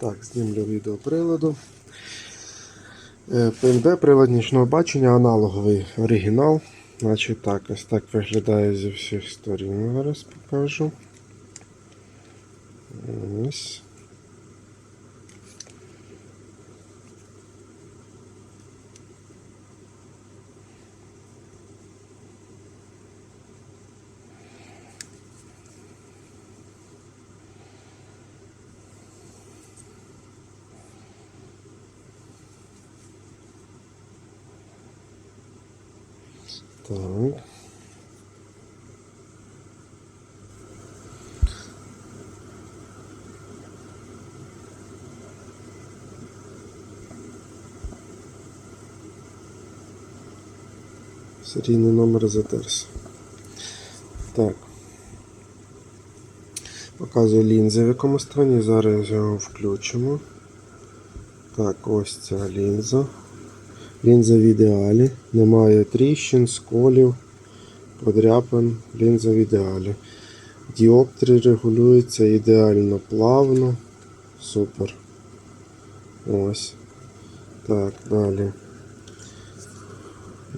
Так, знімлю відео приладу. Е, ПНБ прилад нічного бачення, аналоговий оригінал. Значить так, ось так виглядає зі всіх сторін. Зараз покажу. Ось. Так. Серійний номер затерся. Так. Показую лінзи в якому стані. Зараз його включимо. Так, ось ця лінза. Лінза в ідеалі. Немає тріщин, сколів, подряпин. Лінза в ідеалі. Діоптри регулюються ідеально плавно. Супер. Ось. Так, далі.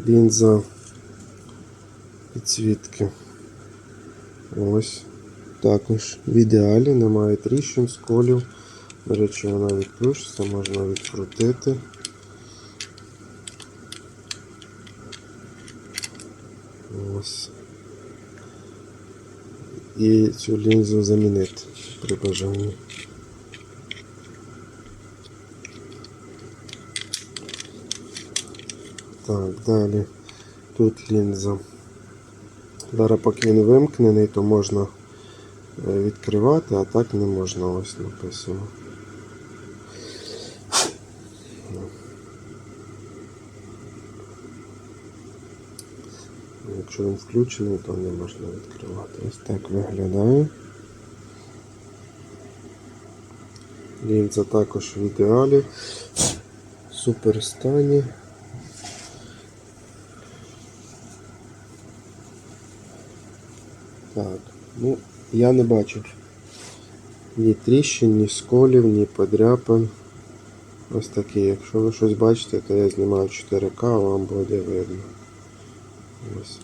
Лінза підсвітки. Ось. Також в ідеалі, немає тріщин, сколів. До речі, вона відключиться, можна відкрутити. Ось. І цю лінзу замінити при бажанні. Так, далі. Тут лінза. Зараз поки він вимкнений, то можна е, відкривати, а так не можна, ось написано. Якщо він включений, то не можна відкривати. Ось так виглядає. Лінза також в ідеалі. В супер стані. Так, ну, я не бачив ні тріщин, ні сколів, ні подряпин. Ось такі. Якщо ви щось бачите, то я знімаю 4К, а вам буде видно. Ось.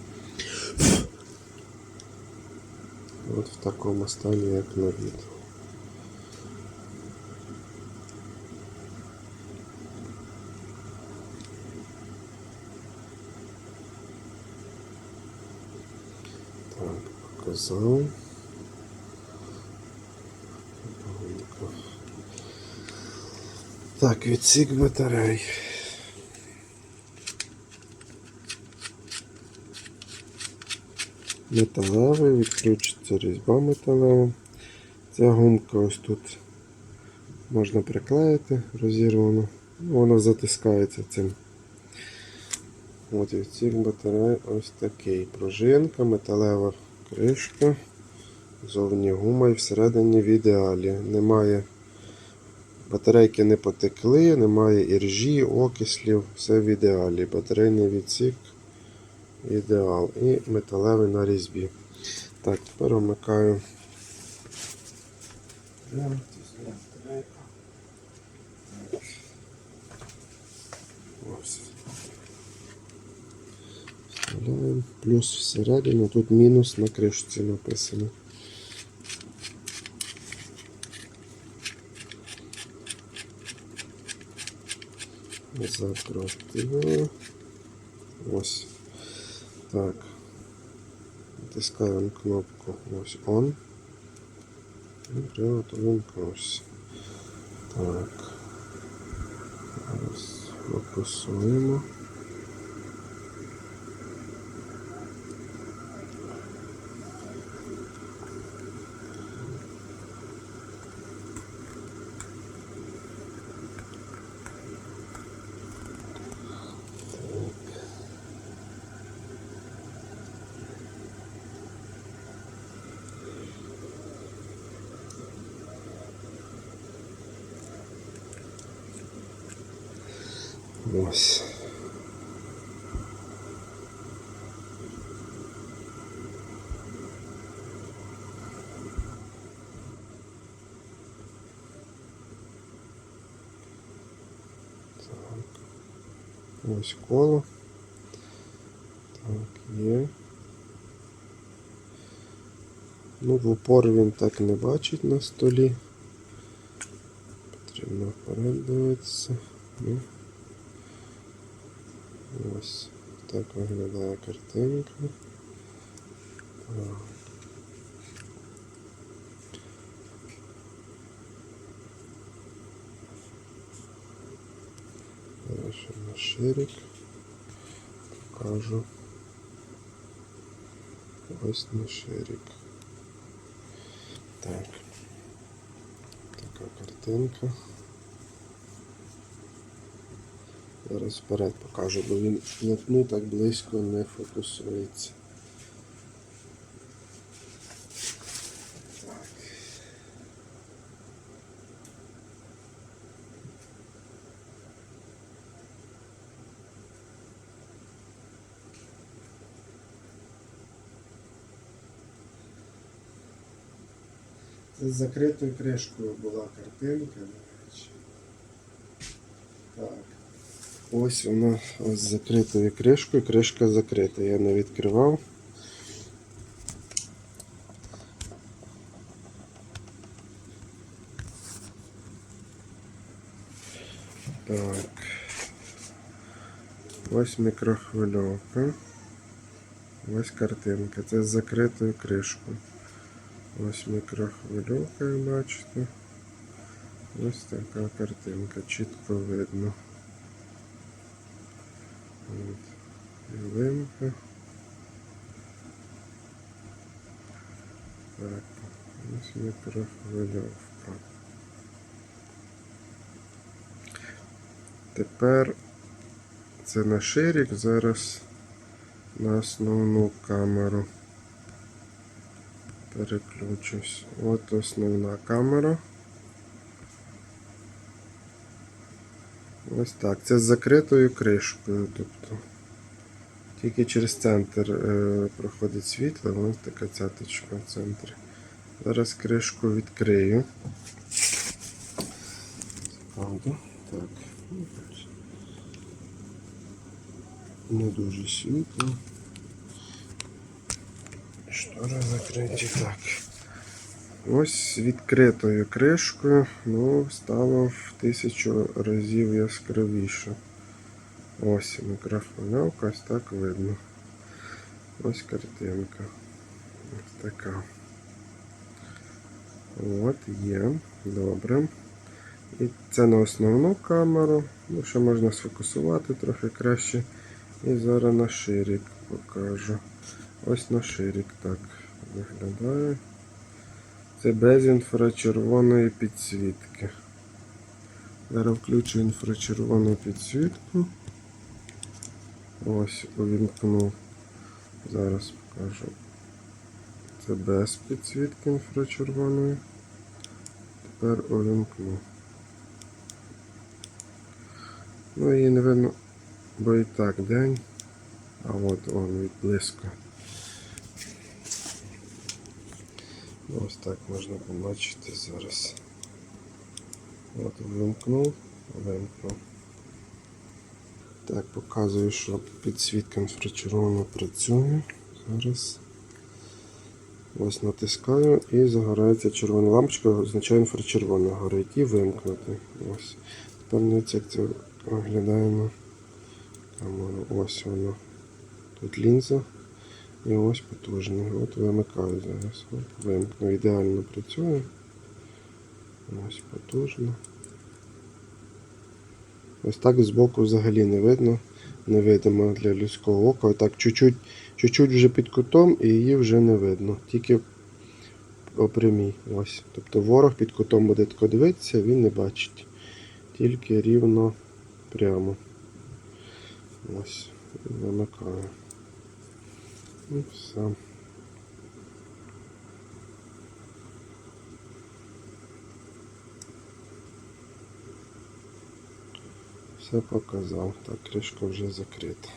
От в такому стані, як на відео. Так, показав. Так, відсік батарей. Металевий, відключиться різьба металева. Ця гумка ось тут можна приклеїти розірвано. Вона затискається цим. От відсік батарей ось такий. Пружинка, металева кришка. Зовні гума і всередині в ідеалі. Немає батарейки не потекли, немає іржі, окислів, все в ідеалі. Батарейний відсік ідеал. І металевий на різьбі. Так, тепер вмикаю. Вставляємо. Плюс всередину, тут мінус на кришці написано. Закрутили. Ось. Так. Натискаємо кнопку ось он. І привод вимкнувся. Так. Зараз фокусуємо. Ось. Так. Ось коло. Так, є. Ну, в упор він так не бачить на столі. Потрібно вперед Ось так виглядає картинка. Так. Дальше на ширик. Покажу. Ось на ширик. Так. Така картинка. Зараз вперед покажу, бо він вплотну так близько не фокусується. Це з закритою кришкою була картинка, до речі. Так. Ось вона ось з закритою кришкою. Кришка закрита. Я не відкривав. Так. Ось мікрохвильовка. Ось картинка. Це з закритою кришкою. Ось мікрохвильовка, бачите. Ось така картинка, чітко видно. От. Ялинка. Так, ось мікрохвильовка. Тепер це на ширик, зараз на основну камеру переключусь. От основна камера. Ось так. Це з закритою кришкою. Тобто тільки через центр е, проходить світло, ось така цяточка в центрі. Зараз кришку відкрию. Секунду. Так. Ну, Не дуже світло. Штори закриті так. Ось відкритою кришкою, ну, стало в тисячу разів яскравіше. Ось мікрофонявка, ось так видно. Ось картинка. Ось така. От є. Добре. І це на основну камеру. Ну, ще можна сфокусувати трохи краще. І зараз на ширик покажу. Ось на ширик так виглядає. Це без інфрачервоної підсвітки. Зараз включу інфрачервону підсвітку. Ось увімкну. Зараз покажу. Це без підсвітки інфрачервоної. Тепер увімкну. Ну її не видно, бо і так день. А от он відблизько. Ось так можна побачити зараз. От вимкнув, вимкнув. Так, показую, що підсвітка інфрачервона працює. Зараз. Ось натискаю і загорається червона лампочка, означає інфрачервона горить і вимкнути. Ось. Тепер дивіться, як це виглядає на камеру. Ось воно. Тут лінза. І ось потужний. От вимикаю зараз. Вимкну. Ідеально працює. Ось потужно. Ось так збоку взагалі не видно. Невидимо для людського ока. Так чуть-чуть вже під кутом і її вже не видно. Тільки опрямій. Ось. Тобто ворог під кутом буде тако дивитися, він не бачить. Тільки рівно прямо. Ось. Вимикаю. І все. Все показав. Так, кришка вже закрита.